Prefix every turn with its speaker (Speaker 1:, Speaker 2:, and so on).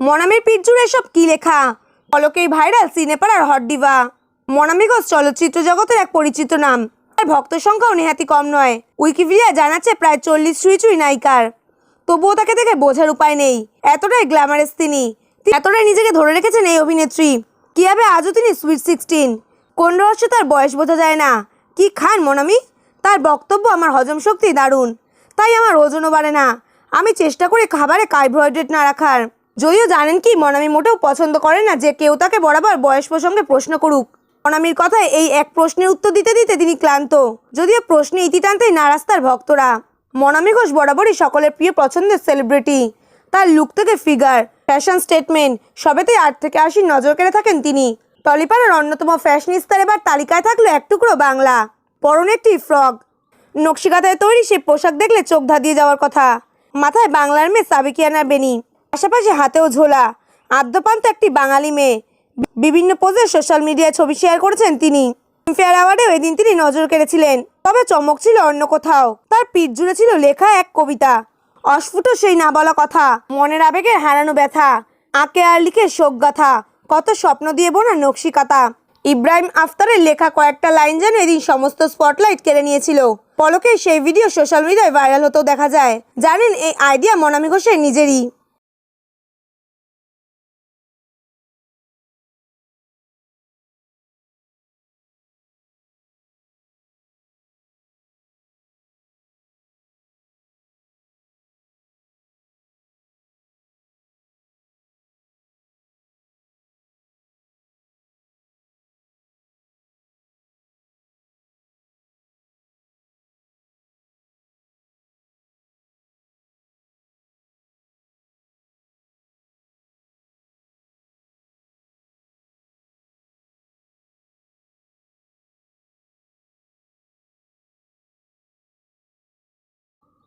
Speaker 1: মনামের পিঠ জুড়ে সব কি লেখা? পলকেই ভাইরাল সিনেপাড়ার হট ডিভা। মনামি ঘোষ চলচ্চিত্র জগতের এক পরিচিত নাম। তার ভক্ত সংখ্যাও নেহাতি কম নয়। উইকিপিডিয়া জানাচ্ছে প্রায় চল্লিশ ছুঁই ছুঁই নায়িকার। তবুও তাকে দেখে বোঝার উপায় নেই। এতটাই গ্ল্যামারাস তিনি এতটাই নিজেকে ধরে রেখেছেন এই অভিনেত্রী। কীভাবে আজও তিনি সুইট সিক্সটিন? কোন রহস্য তার বয়স বোঝা যায় না। কি খান মনামি? তার বক্তব্য আমার হজম শক্তি দারুণ। তাই আমার ওজনও বাড়ে না। আমি চেষ্টা করি খাবারে কার্বোহাইড্রেট না রাখার। যদিও জানেন কি, মনামি মোটেও পছন্দ করে না যে কেউ তাকে বরাবর বয়স প্রসঙ্গে প্রশ্ন করুক। মনামির কথায় এই এক প্রশ্নের উত্তর দিতে দিতে তিনি ক্লান্ত। যদিও প্রশ্নে ইতি টানতেই নারাজ তার ভক্তরা। মনামি ঘোষ বরাবরই সকলের প্রিয় পছন্দের সেলিব্রিটি তার লুক থেকে ফিগার ফ্যাশন স্টেটমেন্ট সবেতেই আট থেকে আশি নজর কেড়ে থাকেন তিনি। টলিপাড়ার অন্যতম ফ্যাশন ফ্যাশনিস্তার এবার তালিকায় থাকল এক টুকরো বাংলা। পরনে একটি ফ্রক নকশিকাতায় তৈরি সে পোশাক দেখলে চোখ ধাঁধিয়ে যাওয়ার কথা। মাথায় বাংলার মেয়ে সাবিকিয়ানা বেনি। পাশাপাশি হাতেও ঝোলা। আদ্যপান্ত একটি বাঙালি মেয়ে। বিভিন্ন পোজে সোশ্যাল মিডিয়ায় ছবি শেয়ার করেছেন তিনি। ফিল্মফেয়ার অ্যাওয়ার্ডেও এদিন তিনি নজর কেড়েছিলেন। তবে চমক ছিল অন্য কোথাও। তার পিঠ জুড়ে ছিল লেখা এক কবিতা। অস্ফুট সেই না বলা কথা। মনের আবেগে হারানো ব্যথা। আঁকে আর লিখে শোক গাথা। কত স্বপ্ন দিয়ে বোনা নকশিকাতা ইব্রাহিম আফতারের লেখা কয়েকটা লাইন যেন এদিন সমস্ত স্পটলাইট কেড়ে নিয়েছিল। পলকে সেই ভিডিও সোশ্যাল মিডিয়ায় ভাইরাল হতেও দেখা যায়। জানেন, এই আইডিয়া মনামি ঘোষের নিজেরই।